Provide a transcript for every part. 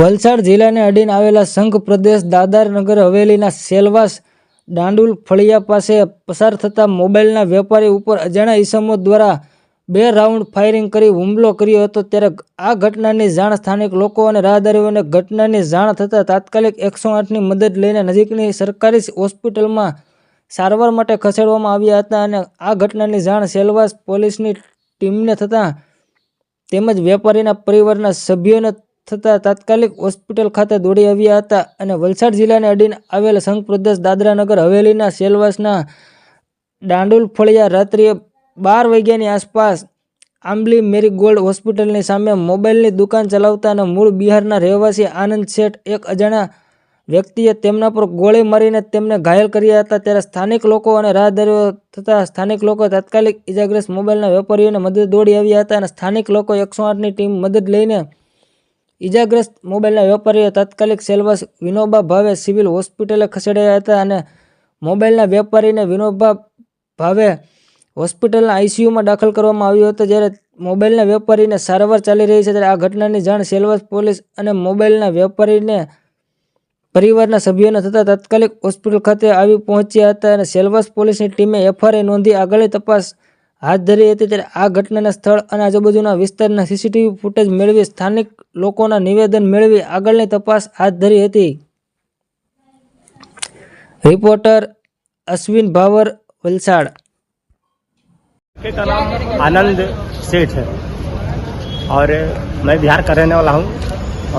વલસાડ જિલ્લાને અડીને આવેલા સંઘ પ્રદેશ દાદરનગર હવેલીના સેલવાસ દાંડુલ ફળિયા પાસે પસાર થતા મોબાઈલના વેપારી ઉપર અજાણ્યા ઈસમો દ્વારા બે રાઉન્ડ ફાયરિંગ કરી હુમલો કર્યો હતો ત્યારે આ ઘટનાની જાણ સ્થાનિક લોકો અને રાહદારીઓને ઘટનાની જાણ થતાં તાત્કાલિક એકસો આઠની મદદ લઈને નજીકની સરકારી હોસ્પિટલમાં સારવાર માટે ખસેડવામાં આવ્યા હતા અને આ ઘટનાની જાણ સેલવાસ પોલીસની ટીમને થતાં તેમજ વેપારીના પરિવારના સભ્યોને થતાં તાત્કાલિક હોસ્પિટલ ખાતે દોડી આવ્યા હતા અને વલસાડ જિલ્લાને અડીન આવેલ સંઘ પ્રદેશ દાદરાનગર હવેલીના સેલવાસના દાંડુલ ફળિયા રાત્રિએ બાર વાગ્યાની આસપાસ આંબલી મેરી ગોલ્ડ હોસ્પિટલની સામે મોબાઈલની દુકાન ચલાવતા અને મૂળ બિહારના રહેવાસી આનંદ શેઠ એક અજાણા વ્યક્તિએ તેમના પર ગોળી મારીને તેમને ઘાયલ કર્યા હતા ત્યારે સ્થાનિક લોકો અને રાહદારીઓ થતાં સ્થાનિક લોકો તાત્કાલિક ઇજાગ્રસ્ત મોબાઈલના વેપારીઓને મદદ દોડી આવ્યા હતા અને સ્થાનિક લોકો એકસો આઠની ટીમ મદદ લઈને ઇજાગ્રસ્ત મોબાઈલના વેપારીઓ તાત્કાલિક સેલ્વસ વિનોબા ભાવે સિવિલ હોસ્પિટલે ખસેડાયા હતા અને મોબાઈલના વેપારીને વિનોબા ભાવે હોસ્પિટલના આઈસીયુમાં દાખલ કરવામાં આવ્યો હતો જ્યારે મોબાઈલના વેપારીને સારવાર ચાલી રહી છે ત્યારે આ ઘટનાની જાણ સેલ્વસ પોલીસ અને મોબાઈલના વેપારીને પરિવારના સભ્યોને થતાં તાત્કાલિક હોસ્પિટલ ખાતે આવી પહોંચ્યા હતા અને સેલ્વસ પોલીસની ટીમે એફઆરઆઈ નોંધી આગળની તપાસ आज धरी હતી આ ઘટનાના સ્થળ અને આજુબાજુના વિસ્તારના સીસીટીવી ફૂટેજ મળવી સ્થાનિક લોકોના નિવેદન મળવી આગળની તપાસ આજ ધરી હતી રિપોર્ટર अश्विन भावर वळसाड કેતા નામ આનંદ શેઠ છે અને મેં विहार કર રહેનેવાળો हूं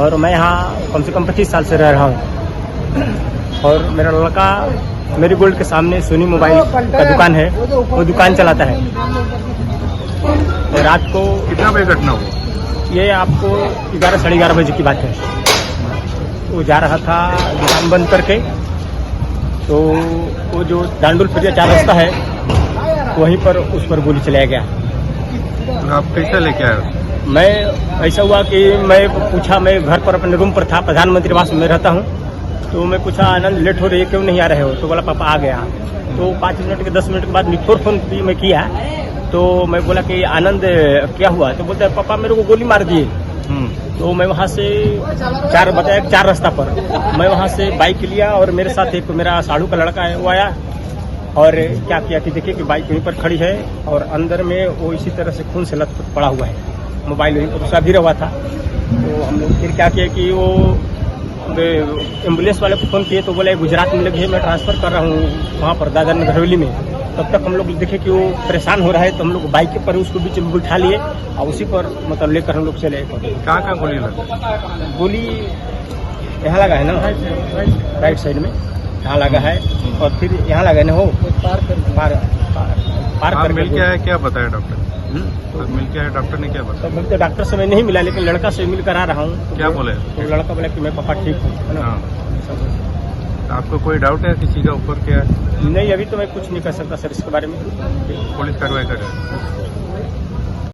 और मैं यहां कम से कम 25 साल से रह रहा हूं और मेरा लड़का मेरी गोल्ड के सामने सोनी मोबाइल का दुकान है वो दुकान चलाता है और रात को कितना बजे घटना हुआ ये आपको ग्यारह साढ़े ग्यारह बजे की बात है वो जा रहा था दुकान बंद करके तो वो जो दांडुल फिर चार रास्ता है वहीं पर उस पर गोली चलाया गया तो आप कैसा लेके आए मैं ऐसा हुआ कि मैं पूछा मैं घर पर अपने रूम पर था प्रधानमंत्री आवास में रहता हूँ तो मैं पूछा हाँ, आनंद लेट हो रही है क्यों नहीं आ रहे हो तो बोला पापा आ गया तो पाँच मिनट के दस मिनट के बाद निठोर फोन भी मैं किया तो मैं बोला कि आनंद क्या हुआ तो बोलता है पापा मेरे को गोली मार दिए हम्म। तो मैं वहाँ से चार बताया चार रास्ता पर मैं वहाँ से बाइक लिया और मेरे साथ एक मेरा साढ़ू का लड़का है वो आया और क्या किया कि देखिए कि बाइक वहीं पर खड़ी है और अंदर में वो इसी तरह से खून से लत पड़ा हुआ है मोबाइल वहीं पर उसका भी रहा था तो हम लोग फिर क्या किया कि वो एम्बुलेंस वाले को फ़ोन किए तो बोले गुजरात में लगी है मैं ट्रांसफ़र कर रहा हूँ वहाँ पर दादर घरेली में तब तक हम लोग देखे कि वो परेशान हो रहा है तो हम लोग बाइक पर उसको बीच में बिठा लिए और उसी पर मतलब लेकर हम लोग चले कहाँ कहाँ गोली लगा गोली यहाँ लगा है ना राइट साइड में यहाँ लगा है और फिर यहाँ लगा है ना हो पार्क कर पार्क हाँ, है क्या बताया डॉक्टर हम्म। तो मिलकर डॉक्टर ने क्या बताया तो डॉक्टर से मैं नहीं मिला लेकिन लड़का से मिल कर आ रहा हूँ क्या बोले तो लड़का बोला कि मैं पापा ठीक हूँ हाँ। तो आपको कोई डाउट है किसी का ऊपर क्या है नहीं अभी तो मैं कुछ नहीं कर सकता सर इसके बारे में पुलिस कार्रवाई कर रहे हैं